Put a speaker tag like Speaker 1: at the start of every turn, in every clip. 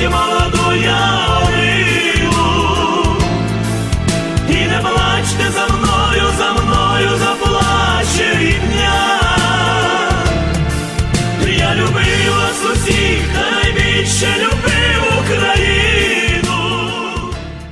Speaker 1: Посадіть молоду ялину. І не плачте за мною, за мною заплаче рідня. Я любив вас усіх, найбільше любив Україну.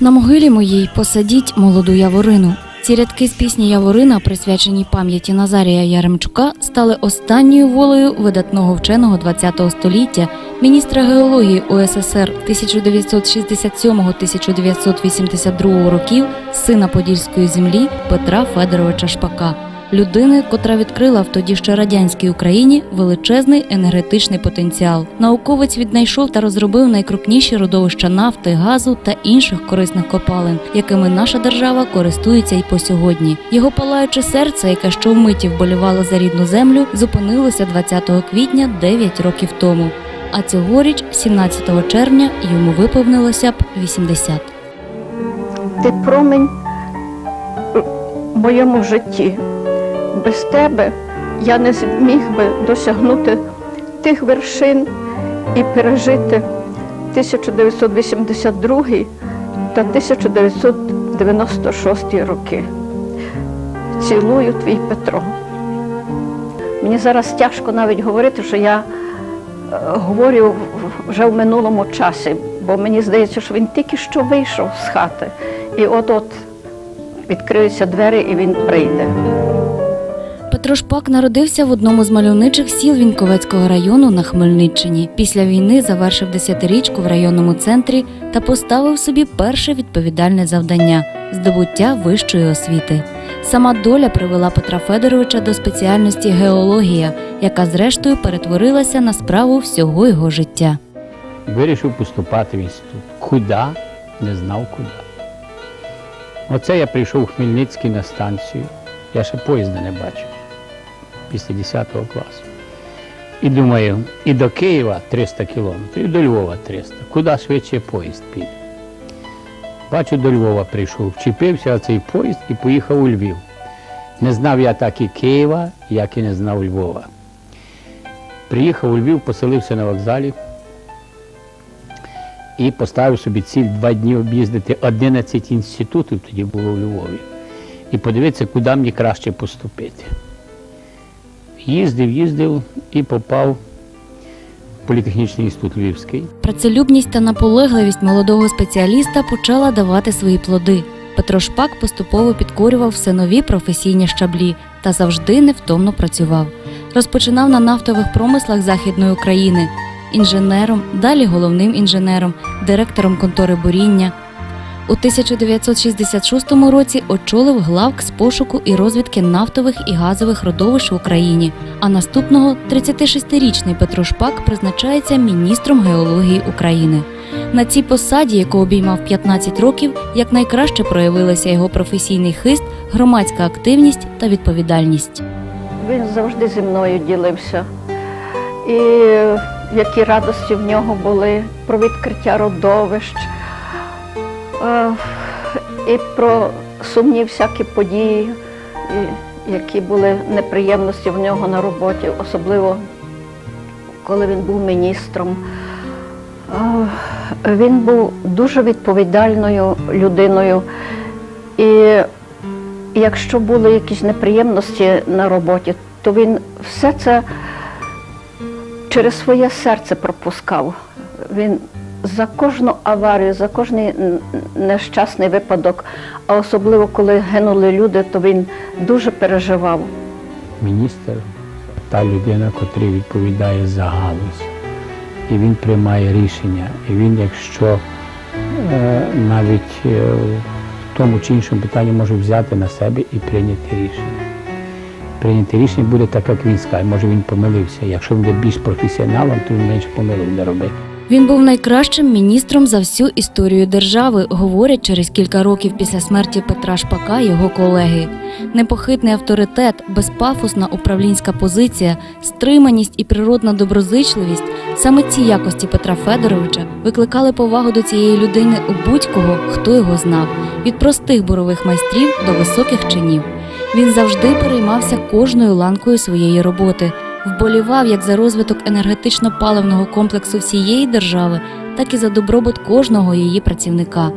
Speaker 2: На могилі моїй посадіть молоду яворину. Ці рядки з пісні Яворина, присвячені пам'яті Назарія Яремчука, стали останньою волею видатного вченого ХХ століття, міністра геології УССР 1967-1982 років, сина Подільської землі Петра Федоровича Шпака, людини, котра відкрила в тоді ще радянській Україні величезний енергетичний потенціал. Науковець віднайшов та розробив найкрупніші родовища нафти, газу та інших корисних копалин, якими наша держава користується й по сьогодні. Його палаюче серце, яке щовмиті вболівало за рідну землю, зупинилося 20 квітня 9 років тому. А цьогоріч, 17 червня, йому виповнилося б 80.
Speaker 3: Ти промень в моєму житті. Без тебе я не зміг би досягнути тих вершин і пережити 1982 та 1996 роки. Цілую твій Петро. Мені зараз тяжко навіть говорити, що я е, говорю вже в минулому часі, бо мені здається, що він тільки що вийшов з хати. І от-от відкриються двері і він прийде.
Speaker 2: Петро Шпак народився в одному з мальовничих сіл Віньковецького району на Хмельниччині. Після війни завершив десятирічку в районному центрі та поставив собі перше відповідальне завдання здобуття вищої освіти. Сама доля привела Петра Федоровича до спеціальності геологія, яка зрештою перетворилася на справу всього його життя.
Speaker 4: Вирішив поступати в інститут. Куди? Не знав куди. Оце я прийшов у Хмельницький на станцію. Я ще поїзда не бачив після 10 класу. І думаю, і до Києва 300 кілометрів, і до Львова 300. Куди швидше поїзд піде? Бачу, до Львова прийшов, вчепився цей поїзд і поїхав у Львів. Не знав я так і Києва, як і не знав Львова. Приїхав у Львів, поселився на вокзалі і поставив собі ціль два дні об'їздити 11 інститутів, тоді було у Львові, і подивитися, куди мені краще поступити. Їздив, їздив і попав в політехнічний інститут Львівський.
Speaker 2: Працелюбність та наполегливість молодого спеціаліста почала давати свої плоди. Петро Шпак поступово підкорював все нові професійні щаблі та завжди невтомно працював. Розпочинав на нафтових промислах Західної України, інженером, далі головним інженером, директором контори буріння. У 1966 році очолив главк з пошуку і розвідки нафтових і газових родовищ в Україні. А наступного 36-річний Петро Шпак призначається міністром геології України. На цій посаді, яку обіймав 15 років, якнайкраще проявилися його професійний хист, громадська активність та відповідальність.
Speaker 3: Він завжди зі мною ділився. І які радості в нього були про відкриття родовищ, е, і про сумні всякі події, які були неприємності в нього на роботі, особливо коли він був міністром. Е, Він був дуже відповідальною людиною. І якщо були якісь неприємності на роботі, то він все це через своє серце пропускав. Він за кожну аварію, за кожний нещасний випадок, а особливо коли гинули люди, то він дуже переживав.
Speaker 4: Міністр та людина, котра відповідає за галузь. І він приймає рішення. І він, якщо е, навіть е, в тому чи іншому питанні може взяти на себе і прийняти рішення. Прийняти рішення буде так, як він скаже. Може він помилився. Якщо він буде більш професіоналом, то він менше помилок буде робити.
Speaker 2: Він був найкращим міністром за всю історію держави, говорять через кілька років після смерті Петра Шпака його колеги. Непохитний авторитет, безпафосна управлінська позиція, стриманість і природна доброзичливість саме ці якості Петра Федоровича викликали повагу до цієї людини у будь-кого, хто його знав, від простих бурових майстрів до високих чинів. Він завжди переймався кожною ланкою своєї роботи, вболівав як за розвиток енергетично-паливного комплексу всієї держави, так і за добробут кожного її працівника.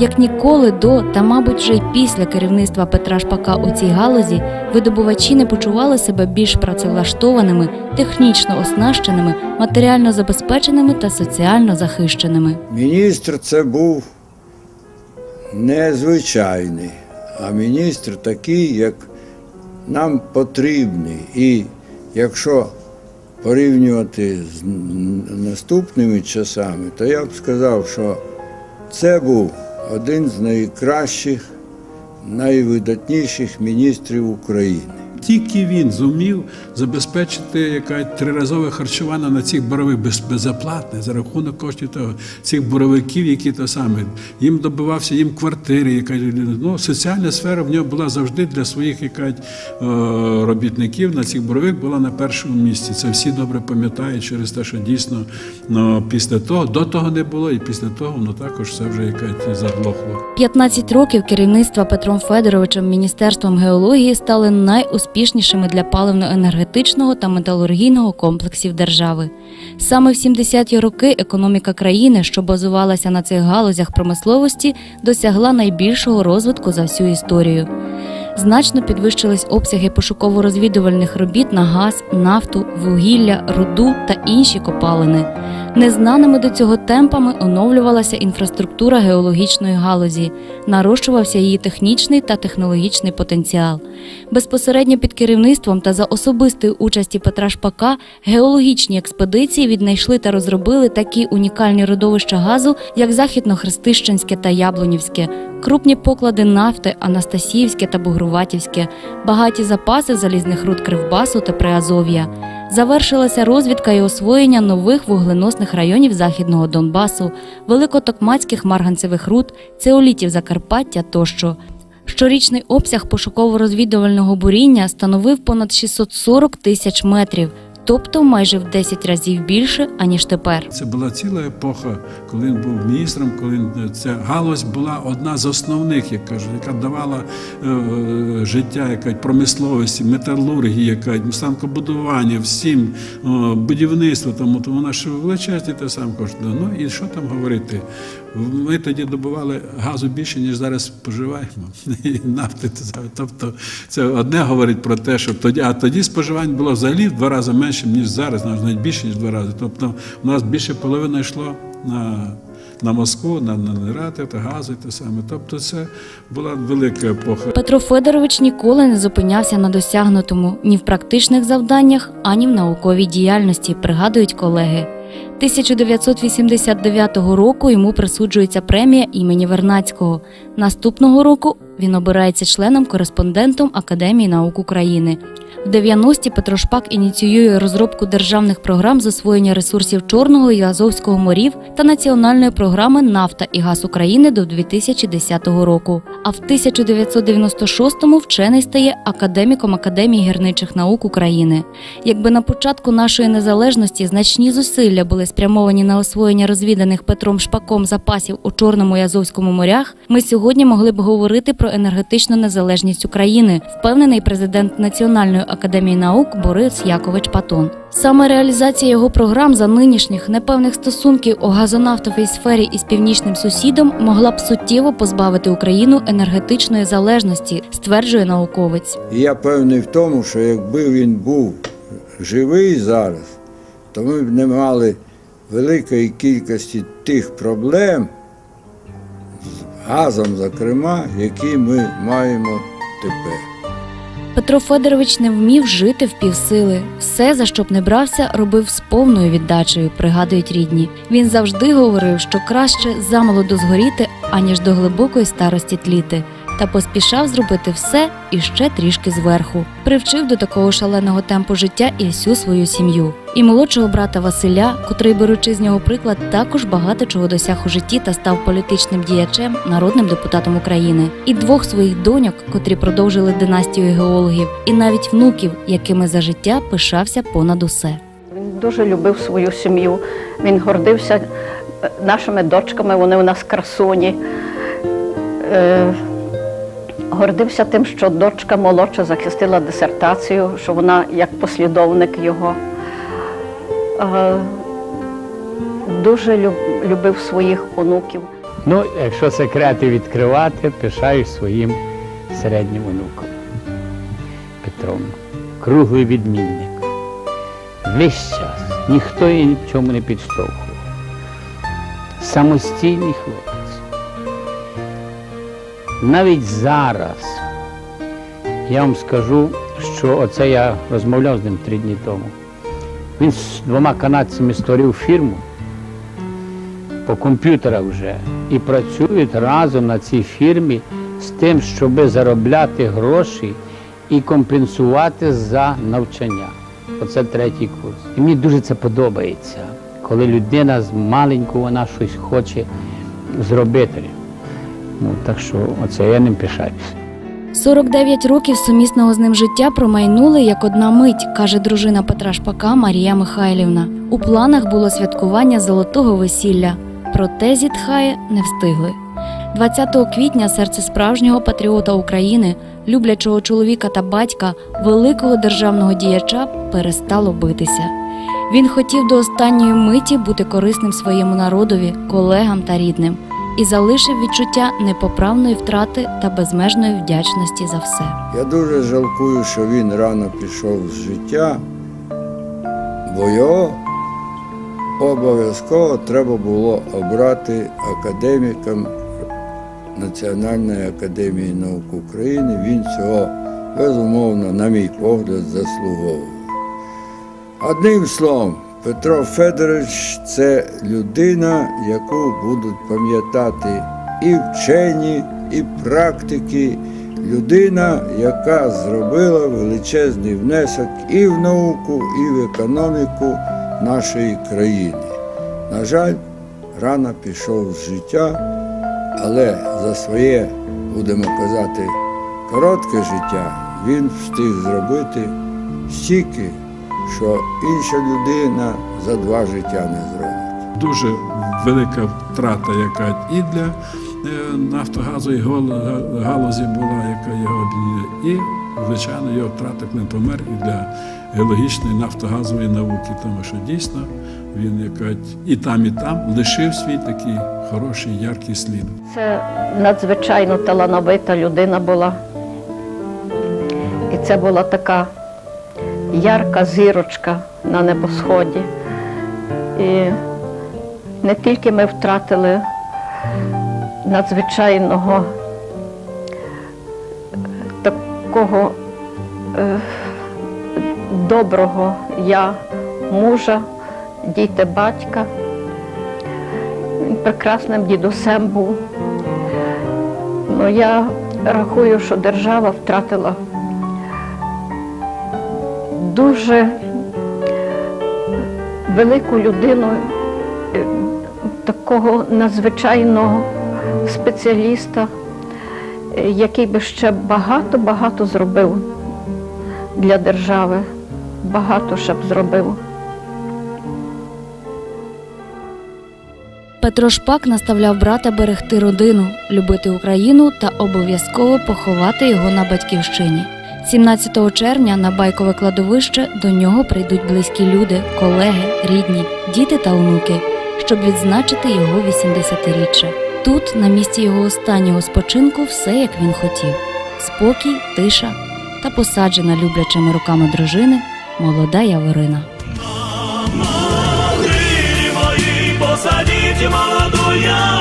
Speaker 2: Як ніколи до та, мабуть, вже й після керівництва Петра Шпака у цій галузі видобувачі не почували себе більш працевлаштованими, технічно оснащеними, матеріально забезпеченими та соціально захищеними.
Speaker 5: Міністр це був незвичайний, а міністр такий, як нам потрібний. І якщо порівнювати з наступними часами, то я б сказав, що це був один з найкращих, найвидатніших міністрів України.
Speaker 6: Тільки він зумів забезпечити яка триразове харчування на цих борових без, безоплатне за рахунок коштів того цих боровиків, які то саме їм добивався їм квартири. Яка ну соціальна сфера в нього була завжди для своїх яка, е, робітників на цих борових була на першому місці. Це всі добре пам'ятають через те, що дійсно ну, після того до того не було, і після того воно також все вже яка заглохло.
Speaker 2: 15 років керівництва Петром Федоровичем Міністерством геології стали найуспішнішими для паливно-енергетичного та металургійного комплексів держави. Саме в 70-ті роки економіка країни, що базувалася на цих галузях промисловості, досягла найбільшого розвитку за всю історію. Значно підвищились обсяги пошуково-розвідувальних робіт на газ, нафту, вугілля, руду та інші копалини. Незнаними до цього темпами оновлювалася інфраструктура геологічної галузі, нарощувався її технічний та технологічний потенціал. Безпосередньо під керівництвом та за особистої участі Петра Шпака геологічні експедиції віднайшли та розробили такі унікальні родовища газу, як Західно-Хрестищенське та Яблунівське, крупні поклади нафти Анастасіївське та Бугруватівське, багаті запаси залізних руд Кривбасу та Приазов'я. Завершилася розвідка і освоєння нових вугленосних районів Західного Донбасу, великотокмацьких марганцевих руд, цеолітів Закарпаття тощо. Щорічний обсяг пошуково-розвідувального буріння становив понад 640 тисяч метрів, тобто майже в 10 разів більше, аніж тепер.
Speaker 6: Це була ціла епоха, коли він був міністром, коли ця галузь була одна з основних, як кажуть, яка давала е, е, життя, яка промисловості, металургії, яка станкобудування, всім о, будівництво, тому то вона ж величезні те саме кошти. Ну і що там говорити? Ми тоді добували газу більше, ніж зараз споживаємо. І нафти. Тобто це одне говорить про те, що тоді, а тоді споживання було взагалі в два рази менше, ніж зараз, навіть більше, ніж в два рази. Тобто у нас більше половини йшло на, на Москву, на, на Нерати та гази, те саме. Тобто це була велика епоха.
Speaker 2: Петро Федорович ніколи не зупинявся на досягнутому ні в практичних завданнях, ані в науковій діяльності, пригадують колеги. 1989 року йому присуджується премія імені Вернацького. Наступного року він обирається членом-кореспондентом Академії наук України. В 90-ті Петро Шпак ініціює розробку державних програм з освоєння ресурсів Чорного і Азовського морів та національної програми Нафта і газ України до 2010 року. А в 1996-му вчений стає академіком Академії гірничих наук України. Якби на початку нашої незалежності значні зусилля були спрямовані на освоєння розвіданих Петром Шпаком запасів у Чорному і Азовському морях, ми сьогодні могли б говорити про енергетичну незалежність України, впевнений президент Національної академії наук Борис Якович Патон. Саме реалізація його програм за нинішніх непевних стосунків у газонафтовій сфері із північним сусідом могла б суттєво позбавити Україну енергетичної залежності, стверджує науковець.
Speaker 5: Я певний в тому, що якби він був живий зараз, то ми б не мали великої кількості тих проблем з газом, зокрема, які ми маємо тепер.
Speaker 2: Петро Федорович не вмів жити в півсили. Все, за що б не брався, робив з повною віддачею, пригадують рідні. Він завжди говорив, що краще замолоду згоріти, аніж до глибокої старості тліти. Та поспішав зробити все і ще трішки зверху. Привчив до такого шаленого темпу життя і всю свою сім'ю. і молодшого брата Василя, котрий, беручи з нього приклад, також багато чого досяг у житті та став політичним діячем, народним депутатом України, і двох своїх доньок, котрі продовжили династію геологів, і навіть внуків, якими за життя пишався понад усе.
Speaker 3: Він дуже любив свою сім'ю. Він гордився е, нашими дочками, вони у нас красуні. Гордився тим, що дочка молодша захистила дисертацію, що вона як послідовник його. Е, дуже любив своїх онуків.
Speaker 4: Ну, якщо секрети відкривати, пишаюсь своїм середнім онуком Петром. Круглий відмінник. Весь час ніхто її ні в чому не підштовхував. Самостійний хлопець. Навіть зараз я вам скажу, що оце я розмовляв з ним три дні тому. Він з двома канадцями створив фірму по комп'ютерах вже і працюють разом на цій фірмі з тим, щоб заробляти гроші і компенсувати за навчання. Оце третій курс. І мені дуже це подобається, коли людина з маленького вона щось хоче зробити. Ну, так що оце я ним пишаюся.
Speaker 2: 49 років сумісного з ним життя промайнули як одна мить, каже дружина Петра Шпака Марія Михайлівна. У планах було святкування золотого весілля, проте зітхає не встигли. 20 квітня серце справжнього патріота України, люблячого чоловіка та батька, великого державного діяча перестало битися. Він хотів до останньої миті бути корисним своєму народові, колегам та рідним і залишив відчуття непоправної втрати та безмежної вдячності за все.
Speaker 5: Я дуже жалкую, що він рано пішов з життя, бо його обов'язково треба було обрати академіком Національної академії наук України. Він цього безумовно, на мій погляд, заслуговував. Одним словом, Петро Федорович це людина, яку будуть пам'ятати і вчені, і практики, людина, яка зробила величезний внесок і в науку, і в економіку нашої країни. На жаль, рано пішов з життя, але за своє, будемо казати, коротке життя він встиг зробити стільки, що інша людина за два життя не зробить.
Speaker 6: Дуже велика втрата, яка і для е, нафтогазу і галузі була, яка його об'єднує, і, звичайно, його втрата, коли він помер і для геологічної нафтогазової науки, тому що дійсно він яка і там, і там лишив свій такий хороший, яркий слід.
Speaker 3: Це надзвичайно талановита людина була. І це була така ярка зірочка на небосході. І не тільки ми втратили надзвичайного такого е, доброго я мужа, діти батька. Він прекрасним дідусем був. Ну, я рахую, що держава втратила дуже велику людину, е, такого надзвичайного спеціаліста, е, який би ще багато-багато зробив для держави. Багато ще б зробив.
Speaker 2: Петро Шпак наставляв брата берегти родину, любити Україну та обов'язково поховати його на батьківщині. 17 червня на байкове кладовище до нього прийдуть близькі люди, колеги, рідні, діти та онуки, щоб відзначити його 80-річчя. Тут, на місці його останнього спочинку, все як він хотів: спокій, тиша та посаджена люблячими руками дружини молода Яворина.
Speaker 1: Мої посадіть молоду я